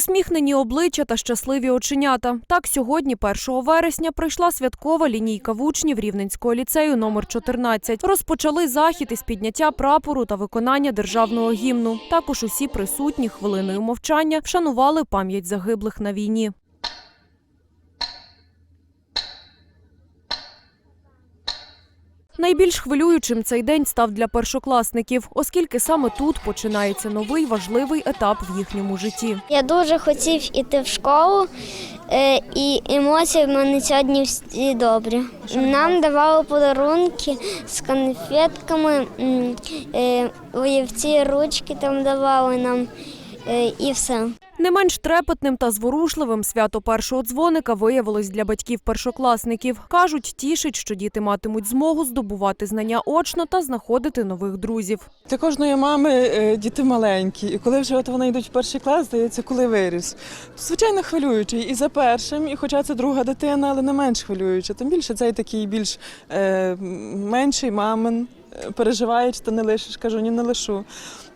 Усміхнені обличчя та щасливі оченята. Так сьогодні, 1 вересня, прийшла святкова лінійка учнів Рівненського ліцею номер 14. Розпочали захід із підняття прапору та виконання державного гімну. Також усі присутні хвилиною мовчання вшанували пам'ять загиблих на війні. Найбільш хвилюючим цей день став для першокласників, оскільки саме тут починається новий важливий етап в їхньому житті. Я дуже хотів іти в школу, е, і емоції в мене сьогодні всі добрі. Нам давали подарунки з конфетками, е, олівці, ручки там давали нам е, і все. Не менш трепетним та зворушливим свято першого дзвоника виявилось для батьків першокласників. Кажуть, тішить, що діти матимуть змогу здобувати знання очно та знаходити нових друзів. Для кожної мами е, діти маленькі, і коли вже от вони йдуть в перший клас, здається, коли виріс. Звичайно, хвилюючий і за першим, і хоча це друга дитина, але не менш хвилююча. Тим більше цей такий більш е, менший мамин. е, Переживає, чи то не лишиш, кажу, ні, не лишу.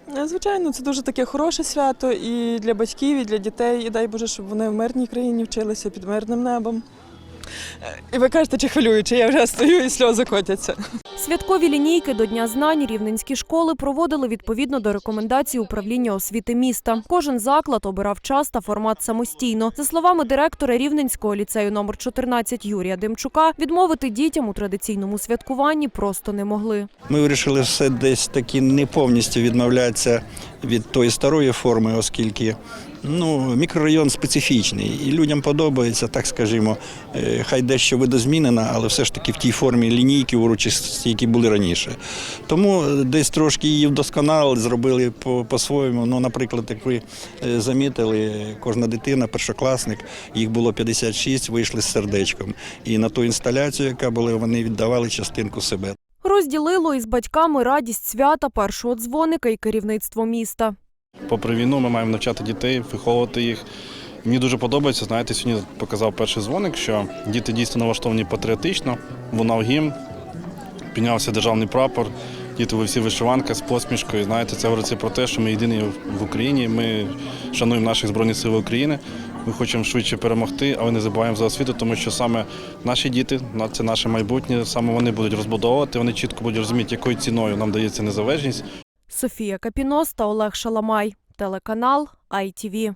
Е, Звичайно, це дуже таке хороше свято і для батьків, і для дітей. І дай Боже, щоб вони в мирній країні вчилися під мирним небом. І ви кажете, чи хвилююче, я вже стою і сльози котяться. Святкові лінійки до Дня знань рівненські школи проводили відповідно до рекомендацій управління освіти міста. Кожен заклад обирав час та формат самостійно. За словами директора Рівненського ліцею номер 14 Юрія Демчука, відмовити дітям у традиційному святкуванні просто не могли. Ми вирішили все десь таки не повністю відмовлятися від тої старої форми, оскільки ну, мікрорайон специфічний і людям подобається, так скажімо, е, хай дещо видозмінена, але все ж таки в тій формі лінійки урочисті, які були раніше. Тому е, десь трошки її вдосконалили, зробили по- по-своєму. Ну, наприклад, як ви е, замітили, кожна дитина, першокласник, їх було 56, вийшли з сердечком. І на ту інсталяцію, яка була, вони віддавали частинку себе. Розділило із батьками радість свята першого дзвоника і керівництво міста. Попри війну, ми маємо навчати дітей, виховувати їх. Мені дуже подобається, знаєте, сьогодні показав перший дзвоник, що діти дійсно налаштовані патріотично, лунав гімн, піднявся державний прапор, діти ви всі вишиванка з посмішкою. Знаєте, це говориться про те, що ми єдині в Україні, ми шануємо наших Збройних сил України, ми хочемо швидше перемогти, але не забуваємо за освіту, тому що саме наші діти, це наше майбутнє, саме вони будуть розбудовувати, вони чітко будуть розуміти, якою ціною нам дається незалежність. Софія Капіноста Олег Шаламай. Телеканал ITV.